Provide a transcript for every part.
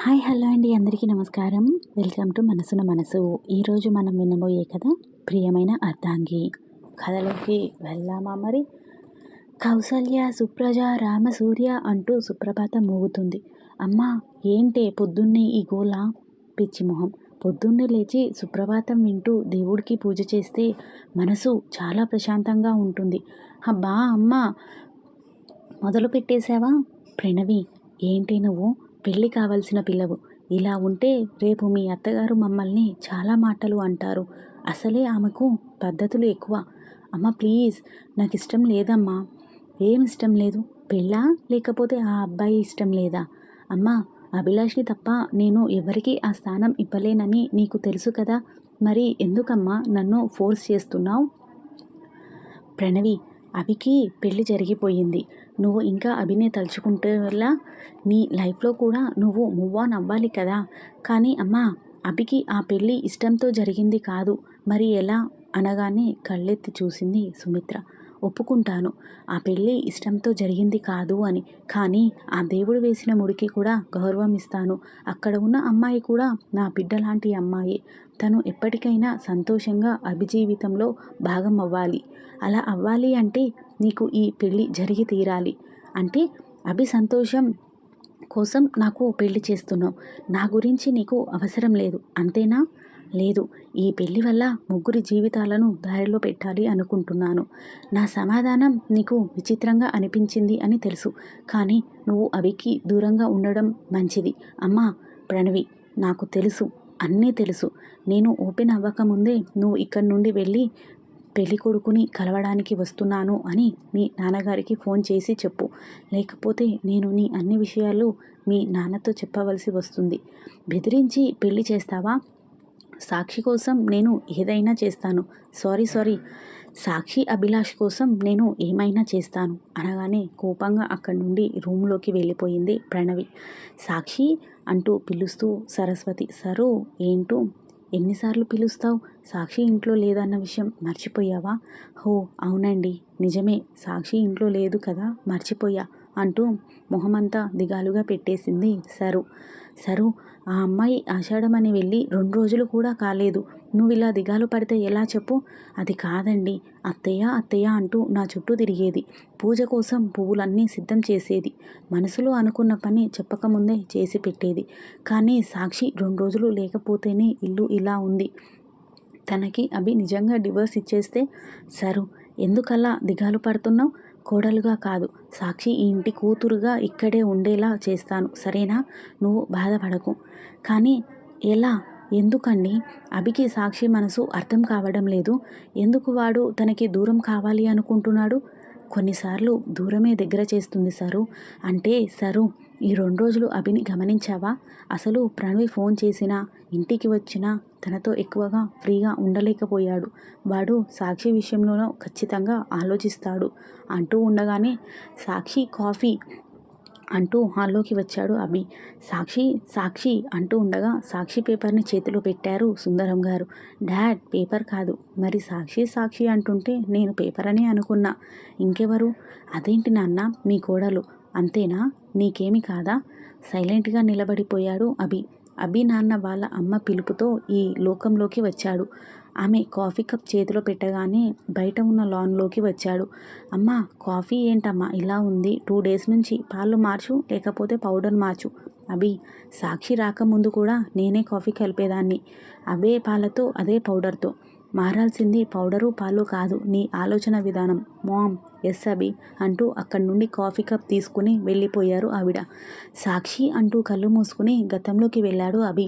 Hi hello అండి. అందరికీ నమస్కారం. వెల్కమ్ టు మనసున మనసు. ఈరోజు మనం వినబోయే కథ ప్రియమైన అర్ధాంగి. కథలోకి వెళ్దామా మరి? కౌసల్య సుప్రజ రామసూర్య అంటూ సుప్రభాతం మోగుతుంది. అమ్మా ఏంటే పొద్దున్నే ఈ గోల? పిచ్చిమొహం పొద్దున్నే లేచి సుప్రభాతం వింటూ దేవుడికి పూజ చేస్తే మనసు చాలా ప్రశాంతంగా ఉంటుంది. అబ్బా అమ్మ! మొదలు పెట్టేశావా ప్రణవి ఏంటి నువ్వు? పెళ్ళి కావలసిన పిల్లవు. ఇలా ఉంటే రేపు మీ అత్తగారు మమ్మల్ని చాలా మాటలు అంటారు. అసలే ఆమెకు పద్ధతులు ఎక్కువ. అమ్మ ప్లీజ్ నాకు ఇష్టం లేదమ్మా. ఏం ఇష్టం లేదు? పెళ్ళా? లేకపోతే ఆ అబ్బాయి ఇష్టం లేదా? అమ్మా అభిలాష్ని తప్ప నేను ఎవరికీ ఆ స్థానం ఇవ్వలేనని నీకు తెలుసు కదా. మరి ఎందుకమ్మా నన్ను ఫోర్స్ చేస్తున్నావు? ప్రణవి అవికి పెళ్ళి జరిగిపోయింది. నువ్వు ఇంకా అభినే తలుచుకుంటే వల్ల నీ లైఫ్లో కూడా నువ్వు మూవ్ ఆన్ అవ్వాలి కదా. కానీ అమ్మా అభికి ఆ పెళ్ళి ఇష్టంతో జరిగింది కాదు. మరి ఎలా? అనగానే కళ్ళెత్తి చూసింది సుమిత్ర. ఒప్పుకుంటాను. ఆ పెళ్ళి ఇష్టంతో జరిగింది కాదు అని. కానీ ఆ దేవుడు వేసిన ముడికి కూడా గౌరవం ఇస్తాను. అక్కడ ఉన్న అమ్మాయి కూడా నా బిడ్డ లాంటి అమ్మాయి. తను ఎప్పటికైనా సంతోషంగా అభిజీవితంలో భాగం అవ్వాలి. అలా అవ్వాలి అంటే నీకు ఈ పెళ్ళి జరిగి తీరాలి. అంటే అభి సంతోషం కోసం నాకు పెళ్ళి చేస్తున్నావు. నా గురించి నీకు అవసరం లేదు. అంతేనా? లేదు ఈ పెళ్ళి వల్ల ముగ్గురి జీవితాలను దారిలో పెట్టాలి అనుకుంటున్నాను. నా సమాధానం నీకు విచిత్రంగా అనిపించింది అని తెలుసు కానీ నువ్వు అవికి దూరంగా ఉండడం మంచిది. అమ్మా ప్రణవి నాకు తెలుసు అన్నీ తెలుసు. నేను ఓపెన్ అవ్వకముందే నువ్వు ఇక్కడి నుండి వెళ్ళి పెళ్ళి కొడుకుని కలవడానికి వస్తున్నాను అని మీ నాన్నగారికి ఫోన్ చేసి చెప్పు. లేకపోతే నేను నీ అన్ని విషయాలు మీ నాన్నతో చెప్పవలసి వస్తుంది. బెదిరించి పెళ్ళి చేస్తావా? సాక్షి కోసం నేను ఏదైనా చేస్తాను. Sorry sorry. సాక్షి అభిలాష్ కోసం నేను ఏమైనా చేస్తాను. అనగానే కోపంగా అక్కడి నుండి రూమ్లోకి వెళ్ళిపోయింది ప్రణవి. సాక్షి అంటూ పిలుస్తూ సరస్వతి సరు ఏంటో? ఎన్నిసార్లు పిలుస్తావు? సాక్షి ఇంట్లో లేదన్న విషయం మర్చిపోయావా? హో అవునండి. నిజమే. సాక్షి ఇంట్లో లేదు కదా. మర్చిపోయా అంటూ మొహమంతా దిగాలుగా పెట్టేసింది సరు. సరు ఆ అమ్మాయి ఆషాఢమని వెళ్ళి రెండు రోజులు కూడా కాలేదు. నువ్వు ఇలా దిగాలు పడితే ఎలా చెప్పు? అది కాదండి. అత్తయ్య అత్తయ్య అంటూ నా చుట్టూ తిరిగేది. పూజ కోసం పువ్వులన్నీ సిద్ధం చేసేది. మనసులో అనుకున్న పని చెప్పకముందే చేసి పెట్టేది. కానీ సాక్షి రెండు రోజులు లేకపోతేనే ఇల్లు ఇలా ఉంది. తనకి అభి నిజంగా డివోర్స్ ఇచ్చేస్తే? సరు ఎందుకలా దిగాలు పడుతున్నావు? కోడలుగా కాదు. సాక్షి ఈ ఇంటి కూతురుగా ఇక్కడే ఉండేలా చేస్తాను. సరేనా? నువ్వు బాధపడకు. కానీ ఎలా? ఎందుకండి? అభికి సాక్షి మనసు అర్థం కావడం లేదు. ఎందుకు వాడు తనకి దూరం కావాలి అనుకుంటున్నాడు? కొన్నిసార్లు దూరమే దగ్గర చేస్తుంది సారు. అంటే సరు ఈ రెండు రోజులు అభిని గమనించావా? అసలు ప్రణవి ఫోన్ చేసినా ఇంటికి వచ్చినా తనతో ఎక్కువగా ఫ్రీగా ఉండలేకపోయాడు. వాడు సాక్షి విషయంలోనూ ఖచ్చితంగా ఆలోచిస్తాడు అంటూ ఉండగానే సాక్షి కాఫీ అంటూ హాల్లోకి వచ్చాడు అభి. సాక్షి సాక్షి అంటూ ఉండగా సాక్షి పేపర్ని చేతిలో పెట్టారు సుందరం గారు. డాడ్ పేపర్ కాదు. మరి సాక్షి సాక్షి అంటుంటే నేను పేపర్ అని అనుకున్నా. ఇంకెవరు? అదేంటి నాన్న మీ కోడలు? అంతేనా? నీకేమి కాదా? సైలెంట్గా నిలబడిపోయాడు అభి. అభి నాన్న వాళ్ళ అమ్మ పిలుపుతో ఈ లోకంలోకి వచ్చాడు. ఆమె కాఫీ కప్ చేతిలో పెట్టగానే బయట ఉన్న లాన్లోకి వచ్చాడు. అమ్మ కాఫీ ఏంటమ్మా? ఇలా ఉంది. టూ డేస్ నుంచి పాలు మార్చు లేకపోతే పౌడర్ మార్చు. అభి సాక్షి రాకముందు కూడా నేనే కాఫీ కలిపేదాన్ని. అవే పాలతో అదే పౌడర్తో. మారాల్సింది పౌడరు పాలు కాదు నీ ఆలోచన విధానం. మామ్ ఎస్ అభి అంటూ అక్కడి నుండి కాఫీ కప్ తీసుకుని వెళ్ళిపోయారు ఆవిడ. సాక్షి అంటూ కళ్ళు మూసుకుని గతంలోకి వెళ్ళాడు అభి.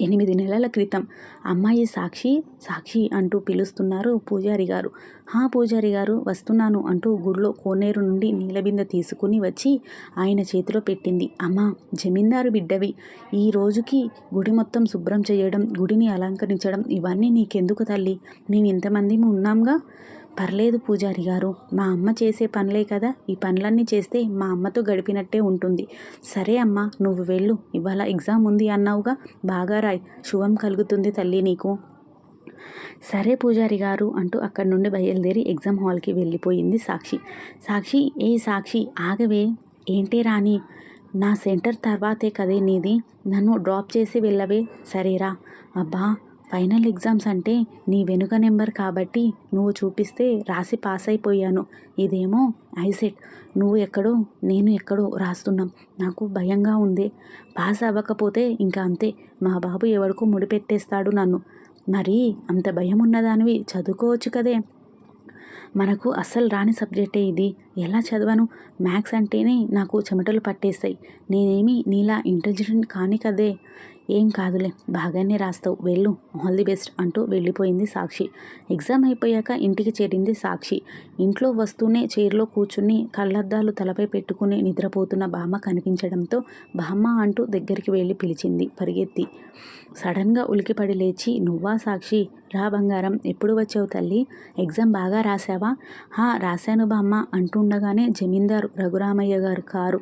ఎనిమిది నెలల క్రితం అమ్మాయి సాక్షి సాక్షి అంటూ పిలుస్తున్నారు పూజారి గారు. హా పూజారి గారు వస్తున్నాను అంటూ గుడిలో కోనేరు నుండి నీలబింద తీసుకుని వచ్చి ఆయన చేతిలో పెట్టింది. అమ్మా జమీందారు బిడ్డవి. ఈ రోజుకి గుడి మొత్తం శుభ్రం చేయడం గుడిని అలంకరించడం ఇవన్నీ నీకెందుకు తల్లి? మేము ఇంతమంది ఉన్నాంగా? పర్లేదు పూజారి గారు మా అమ్మ చేసే పనులే కదా. ఈ పనులన్నీ చేస్తే మా అమ్మతో గడిపినట్టే ఉంటుంది. సరే అమ్మ నువ్వు వెళ్ళు. ఇవాళ ఎగ్జామ్ ఉంది అన్నావుగా. బాగా రాయ్. శుభం కలుగుతుంది తల్లి నీకు. సరే పూజారి గారు అంటూ అక్కడి నుండి బయలుదేరి ఎగ్జామ్ హాల్కి వెళ్ళిపోయింది సాక్షి. సాక్షి ఏ సాక్షి? ఆగవే. ఏంటే రాని నా సెంటర్ తర్వాతే కదే నీది. నన్ను డ్రాప్ చేసి వెళ్ళవే. సరేరా. అబ్బా ఫైనల్ ఎగ్జామ్స్ అంటే నీ వెనుక నెంబర్ కాబట్టి నువ్వు చూపిస్తే రాసి పాస్ అయిపోయాను ఇదేమో ఐసెట్. నువ్వు ఎక్కడో నేను ఎక్కడో రాస్తున్నాం. నాకు భయంగా ఉంది. పాస్ అవ్వకపోతే ఇంకా అంతే. మా బాబు ఎవరికో ముడిపెట్టేస్తాడు నన్ను. మరి అంత భయం ఉన్నదానివి చదువుకోవచ్చు కదే. మనకు అస్సలు రాని సబ్జెక్టే ఇది. ఎలా చదవను? మ్యాథ్స్ అంటేనే నాకు చెమటలు పట్టేస్తాయి. నేనేమి నీలా ఇంటెలిజెంట్ కాని కదే. ఏం కాదులే బాగానే రాస్తావు. వెళ్ళు ఆల్ ది బెస్ట్ అంటూ వెళ్ళిపోయింది సాక్షి. ఎగ్జామ్ అయిపోయాక ఇంటికి చేరింది సాక్షి. ఇంట్లో వస్తూనే చైర్లో కూర్చుని కళ్ళద్దాలు తలపై పెట్టుకుని నిద్రపోతున్న బామ్మ కనిపించడంతో బామ్మ అంటూ దగ్గరికి వెళ్ళి పిలిచింది పరిగెత్తి. సడన్గా ఉలికిపడి లేచి నువ్వా సాక్షి? రా బంగారం ఎప్పుడు వచ్చావు తల్లి? ఎగ్జామ్ బాగా రాసావా హా రాశాను బామ్మ అంటుండగానే జమీందారు రఘురామయ్య గారు కారు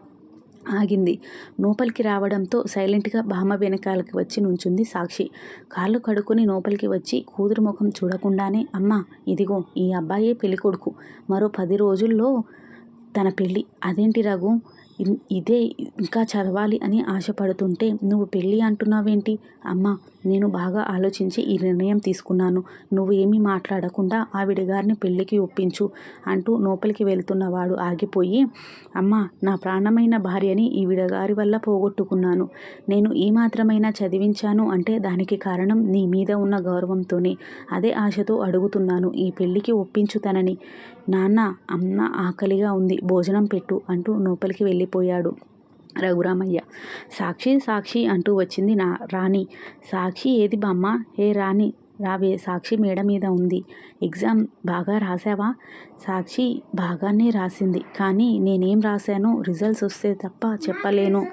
ఆగింది. లోపలికి రావడంతో సైలెంట్గా భామ వెనకాలకి వచ్చి నుంచుంది సాక్షి. కాళ్ళు కడుక్కుని లోపలికి వచ్చి కూతురు ముఖం చూడకుండానే అమ్మ ఇదిగో ఈ అబ్బాయే పెళ్ళికొడుకు మరో పది రోజుల్లో తన పెళ్ళి అదేంటి రఘు? ఇదే ఇంకా చదవాలి అని ఆశపడుతుంటే నువ్వు పెళ్ళి అంటున్నావేంటి? అమ్మ నేను బాగా ఆలోచించి ఈ నిర్ణయం తీసుకున్నాను. నువ్వు ఏమీ మాట్లాడకుండా ఆవిడ గారిని పెళ్ళికి ఒప్పించు అంటూ లోపలికి వెళ్తున్నవాడు ఆగిపోయి అమ్మా నా ప్రాణమైన భార్యని ఈవిడ గారి వల్ల పోగొట్టుకున్నాను. నేను ఈ మాత్రమైనా చదివించాను అంటే దానికి కారణం నీ మీద ఉన్న గౌరవంతోనే. అదే ఆశతో అడుగుతున్నాను ఈ పెళ్ళికి ఒప్పించు తనని. నాన్న అమ్మ ఆకలిగా ఉంది భోజనం పెట్టు అంటూ లోపలికి వెళ్ళిపోయాడు. రఘురామయ్య. సాక్షి సాక్షి అంటూ వచ్చింది నా రాణి. సాక్షి ఏది బామ్మ? హే రాణి రావే సాక్షి మేడ మీద ఉంది. ఎగ్జామ్ బాగా రాసావా సాక్షి బాగానే రాసింది. కానీ నేనేం రాశానో? రిజల్ట్స్ వస్తే తప్ప చెప్పలేను.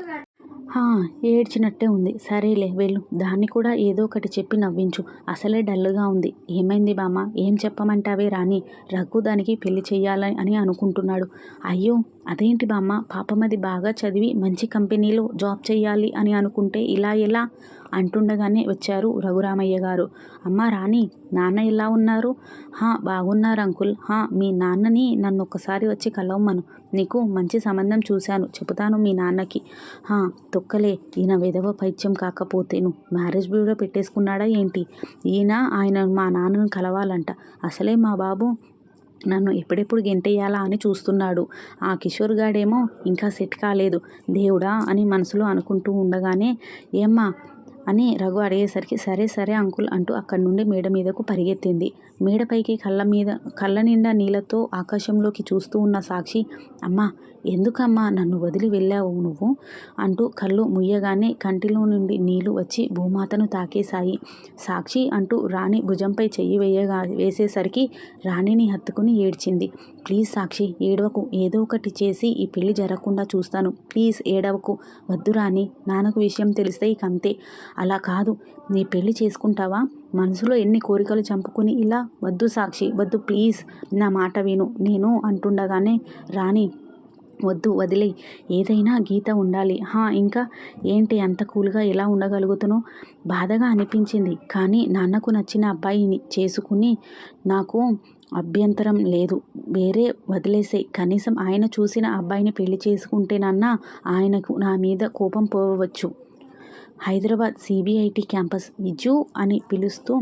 ఏడ్చినట్టే ఉంది. సరేలే వెళ్ళు. దాన్ని కూడా ఏదో ఒకటి చెప్పి నవ్వించు. అసలే డల్గా ఉంది. ఏమైంది బామ్మ? ఏం చెప్పమంటావే రాని రఘు దానికి పెళ్ళి చెయ్యాలని అని అనుకుంటున్నాడు. అయ్యో అదేంటి బామ్మ? పాపమది బాగా చదివి మంచి కంపెనీలో జాబ్ చేయాలి అని అనుకుంటే ఇలా ఎలా? అంటుండగానే వచ్చారు రఘురామయ్య గారు. అమ్మ రాణి నాన్న ఎలా ఉన్నారు? హా బాగున్నారు అంకుల్. హా మీ నాన్నని నన్ను ఒక్కసారి వచ్చి కలవమ్మను నీకు మంచి సంబంధం చూశాను. చెబుతాను మీ నాన్నకి. హా తొక్కలే. ఈయన విధవ పైత్యం కాకపోతేను మ్యారేజ్ బ్యూరో పెట్టేసుకున్నాడా ఏంటి? ఈయన ఆయన మా నాన్నను కలవాలంట. అసలే మా బాబు నన్ను ఎప్పుడెప్పుడు గెంటేయాలా అని చూస్తున్నాడు. ఆ కిషోర్ గాడేమో ఇంకా సెట్ కాలేదు. దేవుడా అని మనసులో అనుకుంటూ ఉండగానే ఏమ్మా అని రఘు అడిగేసరికి సరే సరే అంకుల్ అంటూ అక్కడి నుండి మేడ మీదకు పరిగెత్తింది. మేడపైకి కళ్ళ మీద కళ్ళ నిండా నీళ్ళతో ఆకాశంలోకి చూస్తూ ఉన్న సాక్షి అమ్మా ఎందుకమ్మా నన్ను వదిలి వెళ్ళావు నువ్వు? అంటూ కళ్ళు ముయ్యగానే కంటిలో నుండి నీళ్ళు వచ్చి భూమాతను తాకేశాయి. సాక్షి అంటూ రాణి భుజంపై చెయ్యి వేయగా వేసేసరికి రాణిని హత్తుకుని ఏడ్చింది. ప్లీజ్ సాక్షి ఏడవకు. ఏదో ఒకటి చేసి ఈ పెళ్ళి జరగకుండా చూస్తాను. ప్లీజ్ ఏడవకు. వద్దు రాణి. నాన్నకు విషయం తెలిస్తే ఇక అంతే. అలా కాదు. నీ పెళ్ళి చేసుకుంటావా? మనసులో ఎన్ని కోరికలు చంపుకుని ఇలా? వద్దు సాక్షి. వద్దు ప్లీజ్. నా మాట విను. నేను అంటుండగానే రాణి వద్దు వదిలే. ఏదైనా గీత ఉండాలి. హా ఇంకా ఏంటి అంత కూల్గా ఎలా ఉండగలుగుతునో? బాధగా అనిపించింది. కానీ నాన్నకు నచ్చిన అబ్బాయిని చేసుకుని నాకు అభ్యంతరం లేదు. వేరే వదిలేసే. కనీసం ఆయన చూసిన అబ్బాయిని పెళ్ళి చేసుకుంటేనన్నా ఆయనకు నా మీద కోపం పోవచ్చు. Hyderabad CBIT campus. విజు అని పిలుస్తూ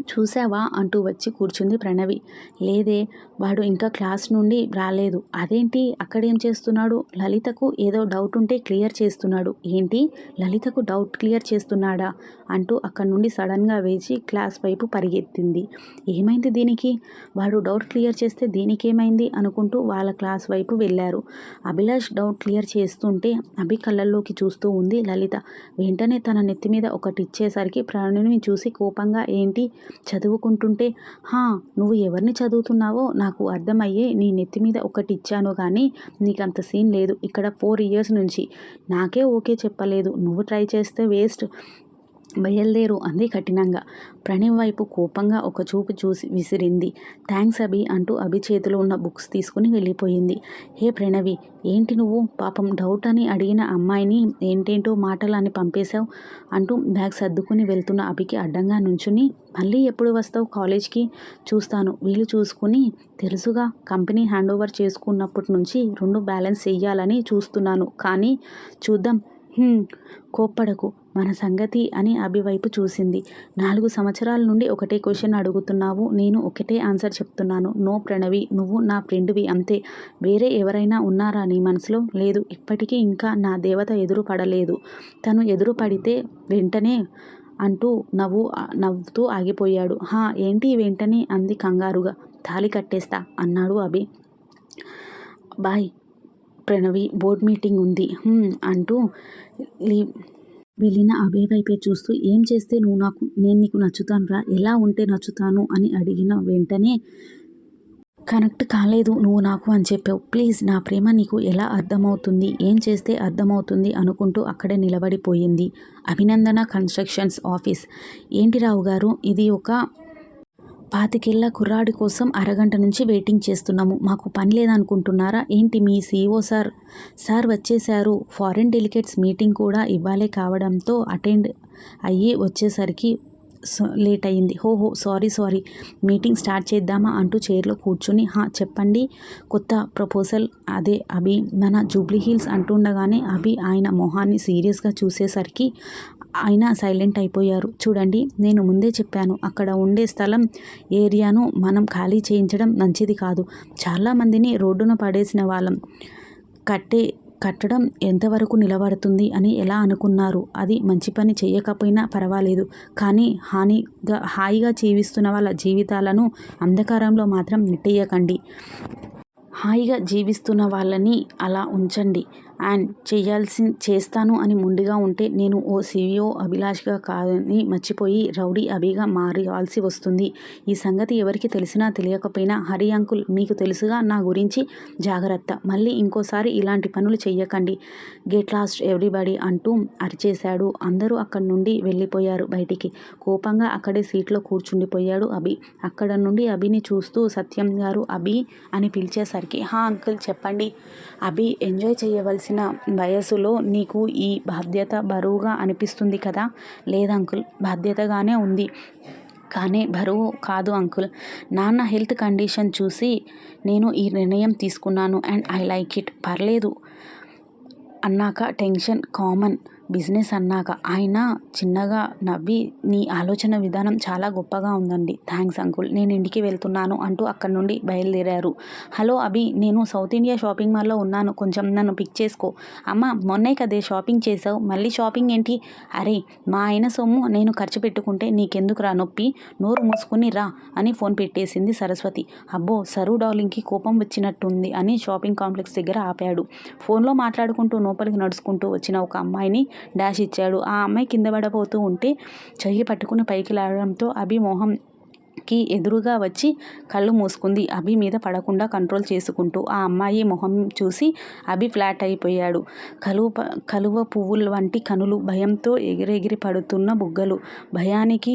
చూసావా అంటూ వచ్చి కూర్చుంది ప్రణవి. లేదే వాడు ఇంకా క్లాస్ నుండి రాలేదు. అదేంటి? అక్కడేం చేస్తున్నాడు? లలితకు ఏదో డౌట్ ఉంటే క్లియర్ చేస్తున్నాడు. ఏంటి? లలితకు డౌట్ క్లియర్ చేస్తున్నాడా? అంటూ అక్కడి నుండి సడన్గా వేచి క్లాస్ వైపు పరిగెత్తింది. ఏమైంది దీనికి? వాడు డౌట్ క్లియర్ చేస్తే దీనికి ఏమైంది అనుకుంటూ వాళ్ళ క్లాస్ వైపు వెళ్ళారు. అభిలాష్ డౌట్ క్లియర్ చేస్తుంటే అభి కళ్ళల్లోకి చూస్తూ ఉంది లలిత. వెంటనే తన నెత్తి మీద ఒకటి ఇచ్చేసరికి ప్రణవిని చూసి కోపంగా ఏంటి? చదువుకుంటుంటే హా నువ్వు ఎవరిని చదువుతున్నావో నాకు అర్థమయ్యే నీ నెత్తి మీద ఒకటి ఇచ్చాను కానీ నీకు అంత సీన్ లేదు. ఇక్కడ ఫోర్ ఇయర్స్ నుంచి. నాకే ఓకే చెప్పలేదు. నువ్వు ట్రై చేస్తే వేస్ట్. బయల్దేరు అంది కఠినంగా. ప్రణయ్ వైపు కోపంగా ఒక చూపు చూసి విసిరింది. థ్యాంక్స్ అభి అంటూ అభి చేతిలో ఉన్న బుక్స్ తీసుకుని వెళ్ళిపోయింది. హే ప్రణవి ఏంటి నువ్వు పాపం డౌట్ అని అడిగిన అమ్మాయిని ఏంటేంటో మాటలు అని పంపేశావు అంటూ బ్యాగ్ సర్దుకుని వెళ్తున్న అభికి అడ్డంగా నుంచుని మళ్ళీ ఎప్పుడు వస్తావు కాలేజ్కి? చూస్తాను వీలు చూసుకుని తెలుసుగా కంపెనీ హ్యాండ్ ఓవర్ చేసుకున్నప్పటి నుంచి రెండు బ్యాలెన్స్ చెయ్యాలని చూస్తున్నాను కానీ చూద్దాం కోప్పడకు మన సంగతి అని అభివైపు చూసింది. నాలుగు సంవత్సరాల నుండి ఒకటే క్వశ్చన్ అడుగుతున్నావు నేను ఒకటే ఆన్సర్ చెప్తున్నాను. నో ప్రణవి నువ్వు నా ఫ్రెండువి అంతే. వేరే ఎవరైనా ఉన్నారా నీ మనసులో? లేదు ఇప్పటికీ ఇంకా నా దేవత ఎదురు పడలేదు. తను ఎదురు పడితే వెంటనే అంటూ నవ్వు నవ్వుతూ ఆగిపోయాడు. హా ఏంటి వెంటనే అంది కంగారుగా. తాళి కట్టేస్తా అన్నాడు Abhi. Bye Pranavi board meeting ఉంది. అంటూ వెళ్ళిన అభయ్ వైపే చూస్తూ ఏం చేస్తే నువ్వు నాకు నేను నీకు నచ్చుతానురా ఎలా ఉంటే నచ్చుతాను? అని అడిగిన వెంటనే కనెక్ట్ కాలేదు నువ్వు నాకు అని చెప్పావు. ప్లీజ్ నా ప్రేమ నీకు ఎలా అర్థమవుతుంది? ఏం చేస్తే అర్థమవుతుంది? అనుకుంటూ అక్కడే నిలబడిపోయింది. Abhinandana constructions office. ఏంటి రావు గారు ఇది ఒక పాతికేళ్ళ కుర్రాడి కోసం అరగంట నుంచి వెయిటింగ్ చేస్తున్నాము. మాకు పని లేదనుకుంటున్నారా? ఏంటి మీ సీఈఓ సార్? సార్ వచ్చేశారు. ఫారిన్ డెలిగేట్స్ మీటింగ్ కూడా ఇవ్వాలే కావడంతో అటెండ్ అయ్యి వచ్చేసరికి లేట్ అయింది హోహో సారీ సారీ. మీటింగ్ స్టార్ట్ చేద్దామా అంటూ చైర్లో కూర్చుని హా చెప్పండి. కొత్త ప్రపోజల్ అదే అభి మన జూబ్లీ హిల్స్ అంటుండగానే అభి ఆయన మొహాన్ని సీరియస్గా చూసేసరికి ఆయన సైలెంట్ అయిపోయారు. చూడండి నేను ముందే చెప్పాను అక్కడ ఉండే స్థలం ఏరియాను మనం ఖాళీ చేయించడం మంచిది కాదు. చాలామందిని రోడ్డున పడేసిన వాళ్ళం. కట్టే కట్టడం ఎంతవరకు నిలబడుతుంది అని ఎలా అనుకున్నారు? అది మంచి పని చేయకపోయినా పర్వాలేదు. కానీ హానిగా హాయిగా జీవిస్తున్న వాళ్ళ జీవితాలను అంధకారంలో మాత్రం నెట్టేయకండి. హాయిగా జీవిస్తున్న వాళ్ళని అలా ఉంచండి. అండ్ చేయాల్సి చేస్తాను అని మొండిగా ఉంటే నేను ఓ సీఈఓ అభిలాష్గా కాదని మర్చిపోయి రౌడీ అభిగా మారాల్సి వస్తుంది. ఈ సంగతి ఎవరికి తెలిసినా తెలియకపోయినా హరి అంకుల్ మీకు తెలుసుగా నా గురించి? జాగ్రత్త. మళ్ళీ ఇంకోసారి ఇలాంటి పనులు చెయ్యకండి. గెట్ లాస్ట్ ఎవ్రీబడి అంటూ అరిచేశాడు. అందరూ అక్కడి నుండి వెళ్ళిపోయారు బయటికి. కోపంగా అక్కడే సీట్లో కూర్చుండిపోయాడు అభి. అక్కడ నుండి అభిని చూస్తూ సత్యం గారు అభి అని పిలిచేసరికి హా అంకుల్ చెప్పండి. అభి ఎంజాయ్ చేయవలసి చేయవలసిన వయసులో నీకు ఈ బాధ్యత బరువుగా అనిపిస్తుంది కదా? లేదా అంకుల్ బాధ్యతగానే ఉంది. కానీ బరువు కాదు అంకుల్. నాన్న హెల్త్ కండిషన్ చూసి నేను ఈ నిర్ణయం తీసుకున్నాను అండ్ ఐ లైక్ ఇట్. పర్లేదు అన్నాక టెన్షన్ కామన్. బిజినెస్ అన్నాక ఆయన చిన్నగా నవ్వి నీ ఆలోచన విధానం చాలా గొప్పగా ఉందండి. Thanks uncle. నేను ఇంటికి వెళ్తున్నాను అంటూ అక్కడి నుండి బయలుదేరారు. హలో అభి నేను సౌత్ ఇండియా షాపింగ్ మాల్లో ఉన్నాను. కొంచెం నన్ను పిక్ చేసుకో. అమ్మ మొన్నే కదే షాపింగ్ చేసావు మళ్ళీ షాపింగ్ ఏంటి? అరే మా ఆయన సొమ్ము నేను ఖర్చు పెట్టుకుంటే నీకెందుకు రా నొప్పి? నోరు మూసుకుని రా అని ఫోన్ పెట్టేసింది సరస్వతి. అబ్బో సరు డార్లింగ్కి కోపం వచ్చినట్టుంది అని షాపింగ్ కాంప్లెక్స్ దగ్గర ఆపాడు. ఫోన్లో మాట్లాడుకుంటూ లోపలికి నడుచుకుంటూ వచ్చిన ఒక అమ్మాయిని డాష్ ఇచ్చాడు. ఆ అమ్మాయి కింద పడబోతూ ఉంటే చెయ్యి పట్టుకుని పైకి లాగడంతో అభి మోహం కి ఎదురుగా వచ్చి కళ్ళు మూసుకుంది. అభి మీద పడకుండా కంట్రోల్ చేసుకుంటూ ఆ అమ్మాయి మొహం చూసి అభి ఫ్లాట్ అయిపోయాడు. కలువ కలువ పువ్వుల వంటి కనులు భయంతో ఎగిరెగిరి పడుతున్న బుగ్గలు. భయానికి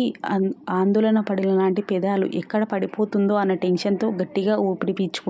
ఆందోళన పడిన లాంటి పెదాలు ఎక్కడ పడిపోతుందో అన్న టెన్షన్తో గట్టిగా ఊపిరి పీల్చుకున్నాడు